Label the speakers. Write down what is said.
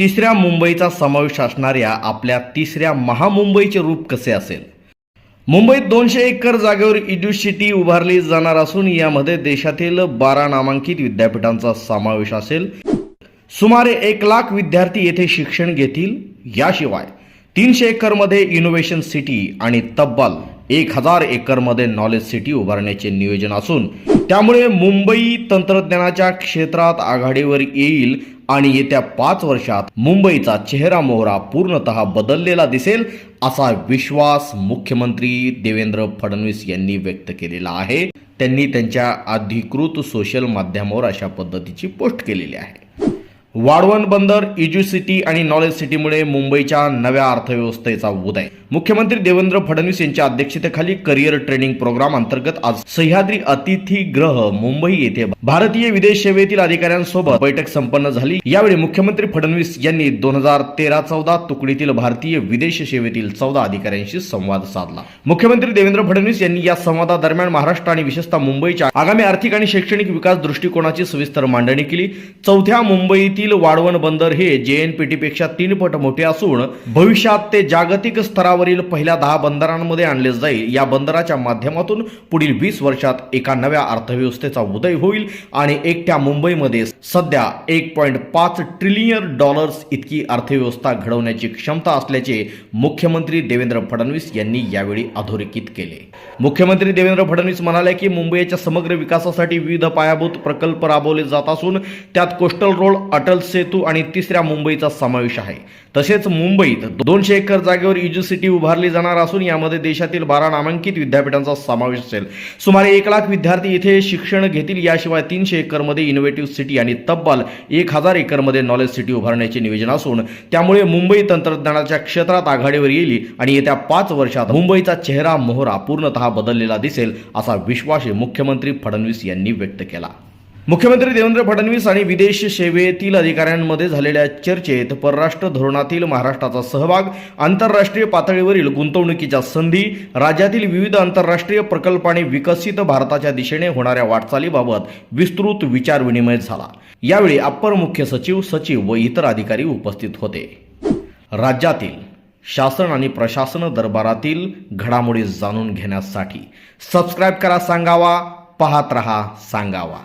Speaker 1: तिसऱ्या मुंबईचा समावेश असणाऱ्या आपल्या तिसऱ्या महामुंबईचे रूप कसे असेल? मुंबईत दोनशे एकर जागेवर इड्युसिटी उभारली जाणार असून यामध्ये देशातील बारा नामांकित विद्यापीठांचा समावेश असेल. सुमारे एक लाख विद्यार्थी येथे शिक्षण घेतील. याशिवाय तीनशे एकरमध्ये इनोव्हेशन सिटी आणि तब्बल एक हजार एकरमध्ये नॉलेज सिटी उभारण्याचे नियोजन असून त्यामुळे मुंबई तंत्रज्ञानाच्या क्षेत्रात आघाडीवर येईल आणि येत्या पाच वर्षात मुंबईचा चेहरा मोहरा पूर्णतः बदललेला दिसेल असा विश्वास मुख्यमंत्री देवेंद्र फडणवीस यांनी व्यक्त केलेला आहे. त्यांनी त्यांच्या अधिकृत सोशल माध्यमावर अशा पद्धतीची पोस्ट केलेली आहे. वाढवण बंदर इजू सिटी आणि नॉलेज सिटीमुळे मुंबईच्या नव्या अर्थव्यवस्थेचा उदय. मुख्यमंत्री देवेंद्र फडणवीस यांच्या अध्यक्षतेखाली करिअर ट्रेनिंग प्रोग्राम अंतर्गत आज सह्याद्री अतिथीगृह मुंबई येथे भारतीय विदेश सेवेतील अधिकाऱ्यांसोबत बैठक संपन्न झाली. यावेळी मुख्यमंत्री फडणवीस यांनी दोन हजार तेरा चौदा तुकडीतील भारतीय विदेश सेवेतील चौदा अधिकाऱ्यांशी संवाद साधला. मुख्यमंत्री देवेंद्र फडणवीस यांनी या संवादादरम्यान महाराष्ट्र आणि विशेषतः मुंबईच्या आगामी आर्थिक आणि शैक्षणिक विकास दृष्टिकोनाची सविस्तर मांडणी केली. चौथ्या मुंबईतील वाढवण बंदर हे जे जेएनपीटी पेक्षा तीन पट मोठे असून भविष्यात ते जागतिक स्तरावरील पहिल्या दहा बंदरांमध्ये आणले जाईल. या बंदराच्या माध्यमातून पुढील वीस वर्षात एका नव्या अर्थव्यवस्थेचा उदय होईल आणि एकट्या मुंबईमध्ये सध्या एक पॉईंट पाच ट्रिलियन डॉलर्स इतकी अर्थव्यवस्था घडवण्याची क्षमता असल्याचे मुख्यमंत्री देवेंद्र फडणवीस यांनी यावेळी अधोरेखित केले. मुख्यमंत्री देवेंद्र फडणवीस म्हणाले की मुंबईच्या समग्र विकासासाठी विविध पायाभूत प्रकल्प राबवले जात असून त्यात कोस्टल रोड अटल सेतू आणि तिसऱ्या मुंबईचा समावेश आहे. तसेच मुंबईत दोनशे एकर जागेवर इजू सिटी उभारली जाणार असून यामध्ये देशातील बारा नामांकित विद्यापीठांचा समावेश असेल. सुमारे एक लाख विद्यार्थी इथे शिक्षण घेतील. याशिवाय तीनशे एकरमध्ये इनोव्हेटिव्ह सिटी आणि तब्बल एक हजार एकरमध्ये नॉलेज सिटी उभारण्याचे नियोजन असून त्यामुळे मुंबई तंत्रज्ञानाच्या क्षेत्रात आघाडीवर येईल आणि येत्या पाच वर्षात मुंबईचा चेहरा मोहरा पूर्णतः बदललेला दिसेल असा विश्वासही मुख्यमंत्री फडणवीस यांनी व्यक्त केला. मुख्यमंत्री देवेंद्र फडणवीस आणि विदेश सेवेतील अधिकाऱ्यांमध्ये झालेल्या चर्चेत परराष्ट्र धोरणातील महाराष्ट्राचा सहभाग आंतरराष्ट्रीय पातळीवरील गुंतवणुकीच्या संधी राज्यातील विविध आंतरराष्ट्रीय प्रकल्पांनी विकसित भारताच्या दिशेने होणाऱ्या वाटचालीबाबत विस्तृत विचारविनिमय झाला. यावेळी अप्पर मुख्य सचिव सचिव व इतर अधिकारी उपस्थित होते. राज्यातील शासन आणि प्रशासन दरबारातील घडामोडी जाणून घेण्यासाठी सबस्क्राईब करा सांगावा पाहत रहा सांगावा.